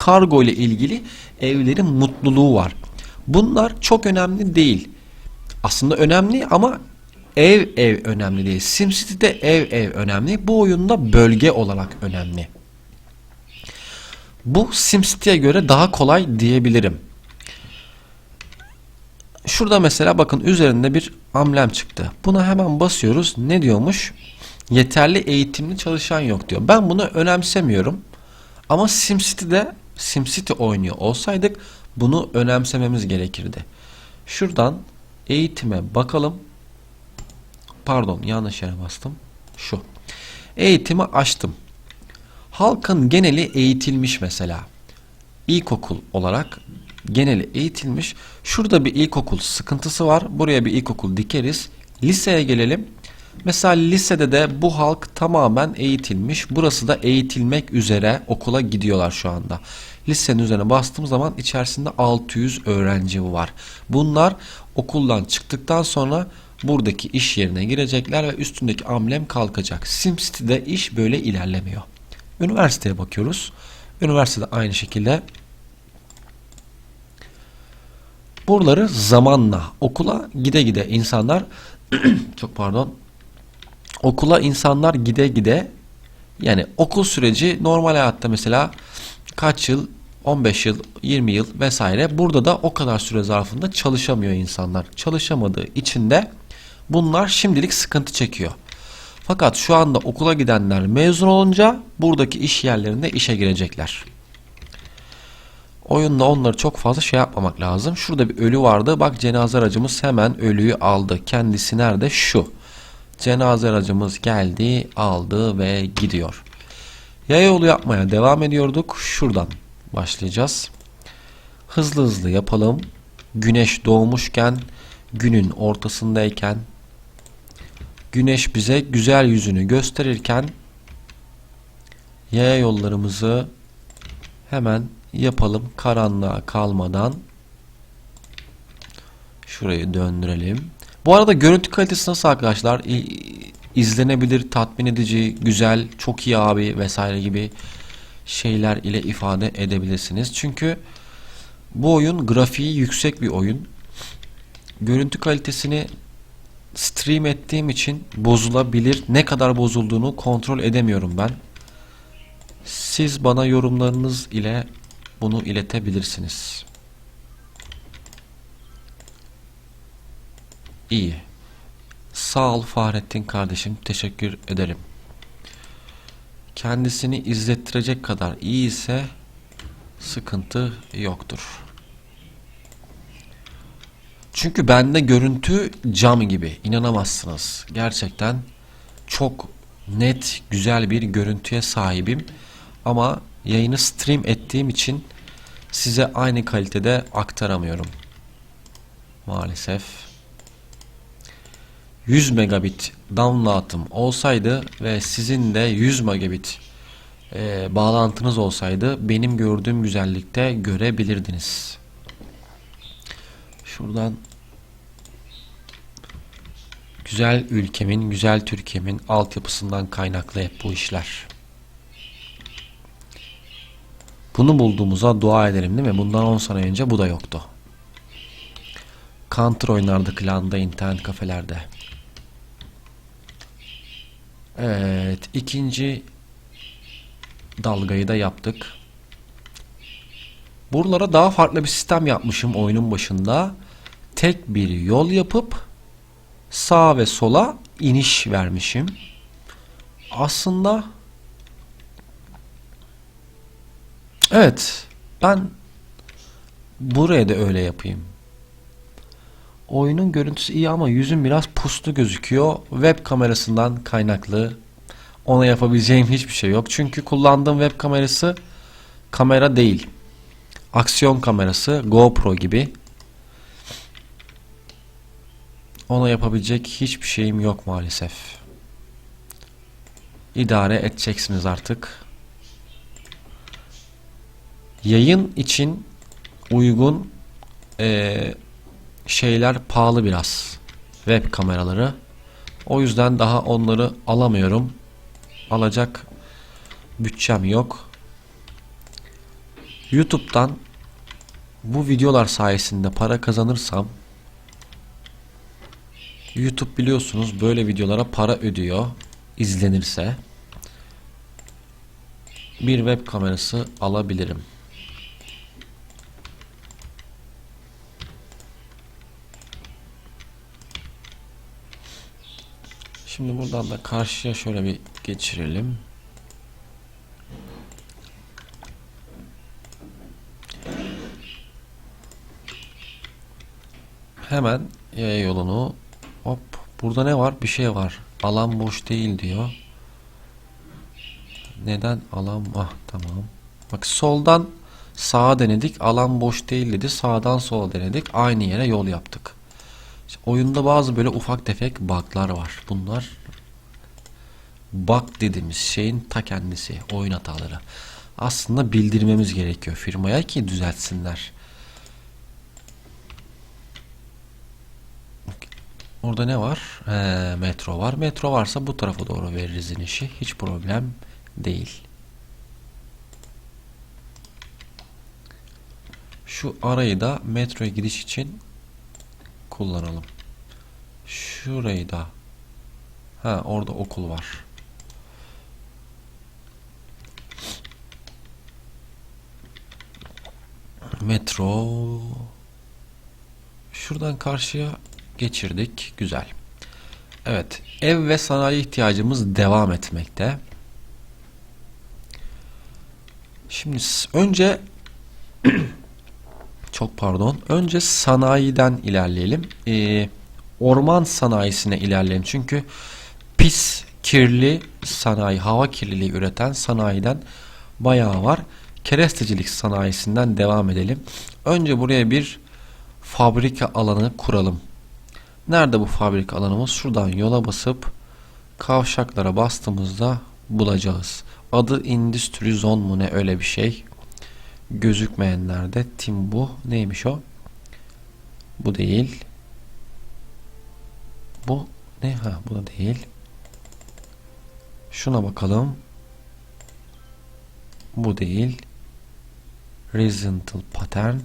kargo ile ilgili evlerin mutluluğu var. Bunlar çok önemli değil. Aslında önemli ama ev ev önemli değil. SimCity'de ev ev önemli. Bu oyunda bölge olarak önemli. Bu SimCity'ye göre daha kolay diyebilirim. Şurada mesela bakın üzerinde bir amblem çıktı. Buna hemen basıyoruz. Ne diyormuş? Yeterli eğitimli çalışan yok diyor. Ben bunu önemsemiyorum. Ama SimCity'de SimCity oynuyor olsaydık bunu önemsememiz gerekirdi. Şuradan eğitime bakalım. Pardon yanlış yere bastım. Şu. Eğitimi açtım. Halkın geneli eğitilmiş mesela. İlkokul olarak geneli eğitilmiş. Şurada bir ilkokul sıkıntısı var. Buraya bir ilkokul dikeriz. Liseye gelelim. Mesela lisede de bu halk tamamen eğitilmiş. Burası da eğitilmek üzere okula gidiyorlar şu anda. Lisenin üzerine bastığım zaman içerisinde 600 öğrenci var. Bunlar okuldan çıktıktan sonra buradaki iş yerine girecekler ve üstündeki amblem kalkacak. SimCity'de iş böyle ilerlemiyor. Üniversiteye bakıyoruz. Üniversitede aynı şekilde buraları zamanla okula gide gide insanlar çok pardon okula insanlar gide gide yani okul süreci normal hayatta mesela kaç yıl? 15 yıl 20 yıl vesaire. Burada da o kadar süre zarfında çalışamıyor insanlar. Çalışamadığı için de bunlar şimdilik sıkıntı çekiyor. Fakat şu anda okula gidenler mezun olunca buradaki iş yerlerinde işe girecekler. Oyunda onları çok fazla şey yapmamak lazım. Şurada bir ölü vardı. Bak cenaze aracımız hemen ölüyü aldı. Kendisi nerede? Şu Cenaze aracımız geldi, aldı ve gidiyor. Yaya yolu yapmaya devam ediyorduk. Şuradan başlayacağız. Hızlı hızlı yapalım. Güneş doğmuşken, günün ortasındayken, güneş bize güzel yüzünü gösterirken yaya yollarımızı hemen yapalım karanlığa kalmadan. Şurayı döndürelim. Bu arada görüntü kalitesi nasıl arkadaşlar? İzlenebilir, tatmin edici, güzel, çok iyi abi vesaire gibi şeyler ile ifade edebilirsiniz. Çünkü bu oyun grafiği yüksek bir oyun. Görüntü kalitesini stream ettiğim için bozulabilir. Ne kadar bozulduğunu kontrol edemiyorum ben. Siz bana yorumlarınız ile bunu iletebilirsiniz. İyi. Sağ ol Fahrettin kardeşim. Teşekkür ederim. Kendisini izlettirecek kadar iyi ise sıkıntı yoktur. Çünkü bende görüntü cam gibi. İnanamazsınız. Gerçekten çok net, güzel bir görüntüye sahibim. Ama yayını stream ettiğim için size aynı kalitede aktaramıyorum. Maalesef. 100 megabit download'ım olsaydı ve sizin de 100 megabit e, bağlantınız olsaydı benim gördüğüm güzellikte görebilirdiniz. Şuradan güzel ülkemin, güzel Türkiye'min altyapısından kaynaklı hep bu işler. Bunu bulduğumuza dua edelim değil mi? Bundan 10 sene önce bu da yoktu. Counter oynardı klanda, internet kafelerde. Evet, ikinci dalgayı da yaptık. Buralara daha farklı bir sistem yapmışım oyunun başında. Tek bir yol yapıp sağa ve sola iniş vermişim. Aslında Evet, ben buraya da öyle yapayım. Oyunun görüntüsü iyi ama yüzüm biraz puslu gözüküyor. Web kamerasından kaynaklı. Ona yapabileceğim hiçbir şey yok. Çünkü kullandığım web kamerası kamera değil. Aksiyon kamerası GoPro gibi. Ona yapabilecek hiçbir şeyim yok maalesef. İdare edeceksiniz artık. Yayın için uygun eee şeyler pahalı biraz. Web kameraları. O yüzden daha onları alamıyorum. Alacak bütçem yok. YouTube'dan bu videolar sayesinde para kazanırsam YouTube biliyorsunuz böyle videolara para ödüyor izlenirse bir web kamerası alabilirim. Şimdi buradan da karşıya şöyle bir geçirelim. Hemen yaya yolunu hop burada ne var? Bir şey var. Alan boş değil diyor. Neden alan ah tamam. Bak soldan sağa denedik. Alan boş değil dedi. Sağdan sola denedik. Aynı yere yol yaptık. İşte oyunda bazı böyle ufak tefek bug'lar var. Bunlar bug dediğimiz şeyin ta kendisi. Oyun hataları. Aslında bildirmemiz gerekiyor firmaya ki düzeltsinler. Orada ne var? He, metro var. Metro varsa bu tarafa doğru veririz inişi. Hiç problem değil. Şu arayı da metroya gidiş için kullanalım. Şurayı da ha orada okul var. Metro şuradan karşıya geçirdik. Güzel. Evet, ev ve sanayi ihtiyacımız devam etmekte. Şimdi önce çok pardon. Önce sanayiden ilerleyelim. Ee, orman sanayisine ilerleyelim. Çünkü pis, kirli sanayi, hava kirliliği üreten sanayiden bayağı var. Kerestecilik sanayisinden devam edelim. Önce buraya bir fabrika alanı kuralım. Nerede bu fabrika alanımız? Şuradan yola basıp kavşaklara bastığımızda bulacağız. Adı Industry Zone mu ne öyle bir şey. Gözükmeyenlerde tim bu. Neymiş o? Bu değil. Bu ne? Ha bu da değil. Şuna bakalım. Bu değil. Horizontal pattern.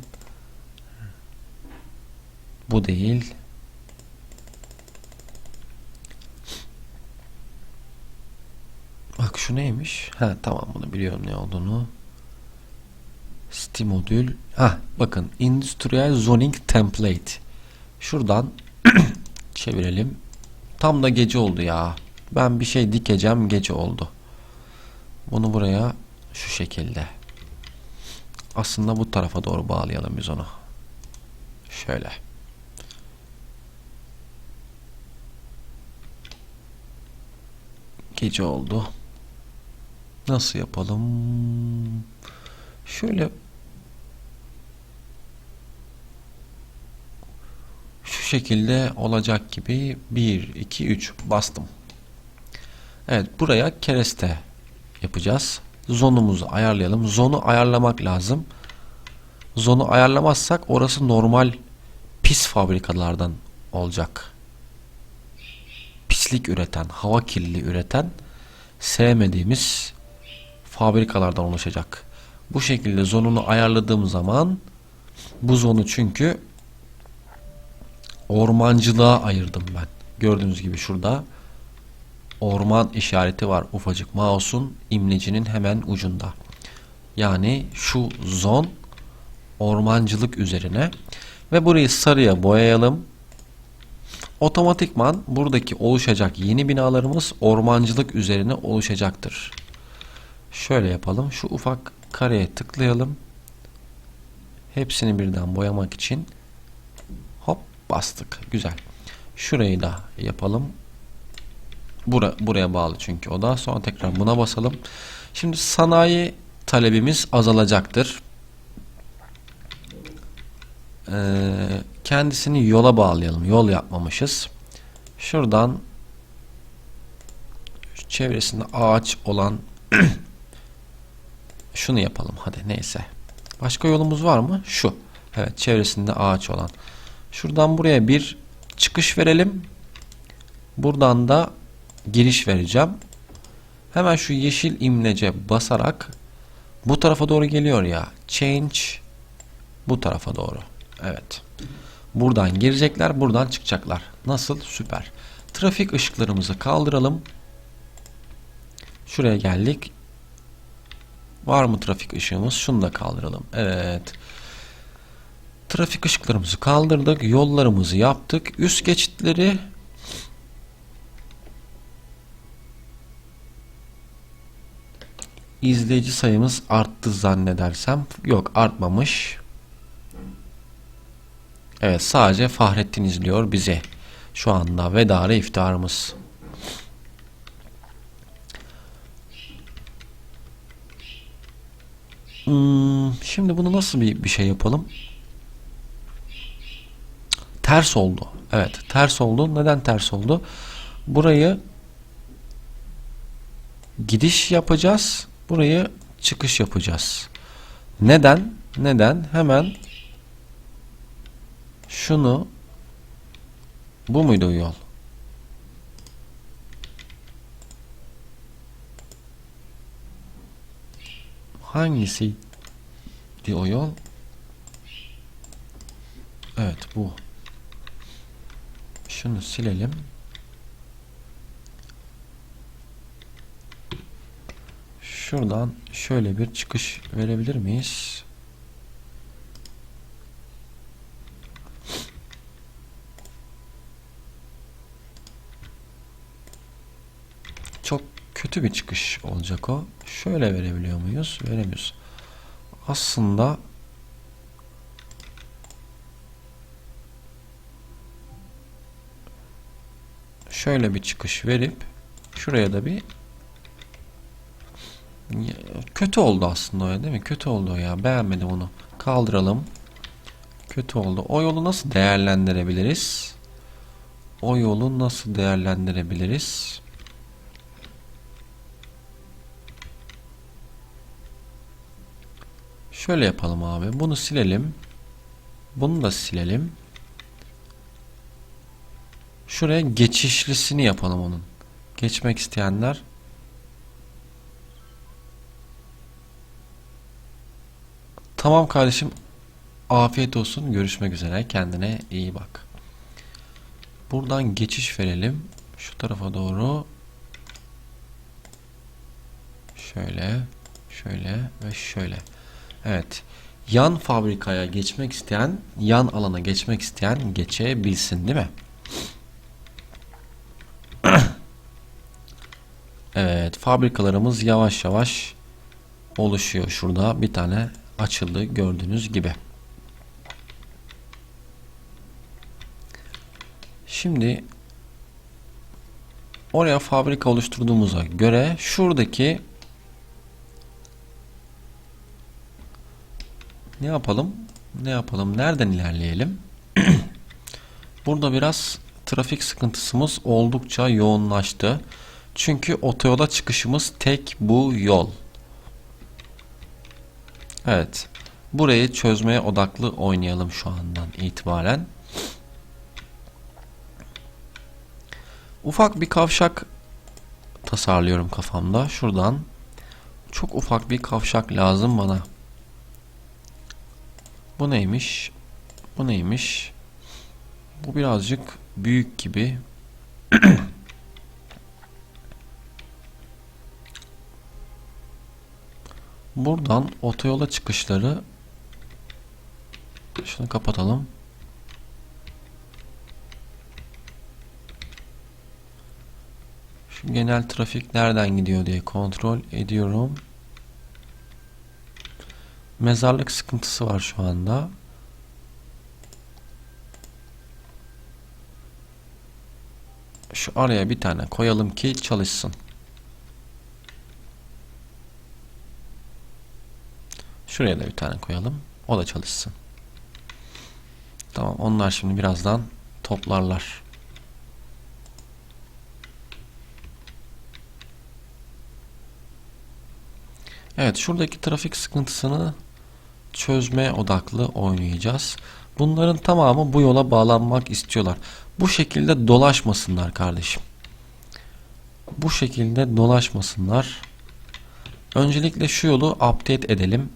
Bu değil. Bak şu neymiş? Ha tamam bunu biliyorum ne olduğunu. Steam modül. Ha bakın Industrial Zoning Template. Şuradan çevirelim. Tam da gece oldu ya. Ben bir şey dikeceğim gece oldu. Bunu buraya şu şekilde. Aslında bu tarafa doğru bağlayalım biz onu. Şöyle. Gece oldu. Nasıl yapalım? Şöyle şu şekilde olacak gibi 1 2 3 bastım. Evet buraya kereste yapacağız. Zonumuzu ayarlayalım. Zonu ayarlamak lazım. Zonu ayarlamazsak orası normal pis fabrikalardan olacak. Pislik üreten, hava kirliliği üreten sevmediğimiz fabrikalardan oluşacak. Bu şekilde zonunu ayarladığım zaman bu zonu çünkü ormancılığa ayırdım ben. Gördüğünüz gibi şurada orman işareti var ufacık mouse'un imlecinin hemen ucunda. Yani şu zon ormancılık üzerine ve burayı sarıya boyayalım. Otomatikman buradaki oluşacak yeni binalarımız ormancılık üzerine oluşacaktır. Şöyle yapalım. Şu ufak kareye tıklayalım. Hepsini birden boyamak için bastık. Güzel. Şurayı da yapalım. Bura, buraya bağlı çünkü o da. Sonra tekrar buna basalım. Şimdi sanayi talebimiz azalacaktır. Ee, kendisini yola bağlayalım. Yol yapmamışız. Şuradan çevresinde ağaç olan şunu yapalım hadi neyse. Başka yolumuz var mı? Şu. Evet çevresinde ağaç olan. Şuradan buraya bir çıkış verelim. Buradan da giriş vereceğim. Hemen şu yeşil imlece basarak Bu tarafa doğru geliyor ya. Change bu tarafa doğru. Evet. Buradan girecekler, buradan çıkacaklar. Nasıl? Süper. Trafik ışıklarımızı kaldıralım. Şuraya geldik. Var mı trafik ışığımız? Şunu da kaldıralım. Evet. Trafik ışıklarımızı kaldırdık. Yollarımızı yaptık. Üst geçitleri izleyici sayımız arttı zannedersem. Yok artmamış. Evet sadece Fahrettin izliyor bizi. Şu anda vedarı iftarımız. Hmm, şimdi bunu nasıl bir, bir şey yapalım? Ters oldu. Evet ters oldu. Neden ters oldu? Burayı gidiş yapacağız. Burayı çıkış yapacağız. Neden? Neden? Hemen şunu bu muydu yol? Hangisi o yol? Evet bu. Şunu silelim. Şuradan şöyle bir çıkış verebilir miyiz? Çok kötü bir çıkış olacak o. Şöyle verebiliyor muyuz? Veremiyoruz. Aslında şöyle bir çıkış verip şuraya da bir kötü oldu aslında o ya değil mi? Kötü oldu ya. Beğenmedim onu. Kaldıralım. Kötü oldu. O yolu nasıl değerlendirebiliriz? O yolu nasıl değerlendirebiliriz? Şöyle yapalım abi. Bunu silelim. Bunu da silelim. Şuraya geçişlisini yapalım onun. Geçmek isteyenler Tamam kardeşim. Afiyet olsun. Görüşmek üzere. Kendine iyi bak. Buradan geçiş verelim. Şu tarafa doğru. Şöyle. Şöyle ve şöyle. Evet. Yan fabrikaya geçmek isteyen, yan alana geçmek isteyen geçebilsin değil mi? evet. Fabrikalarımız yavaş yavaş oluşuyor. Şurada bir tane açıldı gördüğünüz gibi. Şimdi oraya fabrika oluşturduğumuza göre şuradaki ne yapalım? Ne yapalım? Nereden ilerleyelim? Burada biraz trafik sıkıntısımız oldukça yoğunlaştı. Çünkü otoyola çıkışımız tek bu yol. Evet. Burayı çözmeye odaklı oynayalım şu andan itibaren. Ufak bir kavşak tasarlıyorum kafamda. Şuradan çok ufak bir kavşak lazım bana. Bu neymiş? Bu neymiş? Bu birazcık büyük gibi. Buradan otoyola çıkışları şunu kapatalım. Şu genel trafik nereden gidiyor diye kontrol ediyorum. Mezarlık sıkıntısı var şu anda. Şu araya bir tane koyalım ki çalışsın. Şuraya da bir tane koyalım. O da çalışsın. Tamam onlar şimdi birazdan toplarlar. Evet şuradaki trafik sıkıntısını çözme odaklı oynayacağız. Bunların tamamı bu yola bağlanmak istiyorlar. Bu şekilde dolaşmasınlar kardeşim. Bu şekilde dolaşmasınlar. Öncelikle şu yolu update edelim.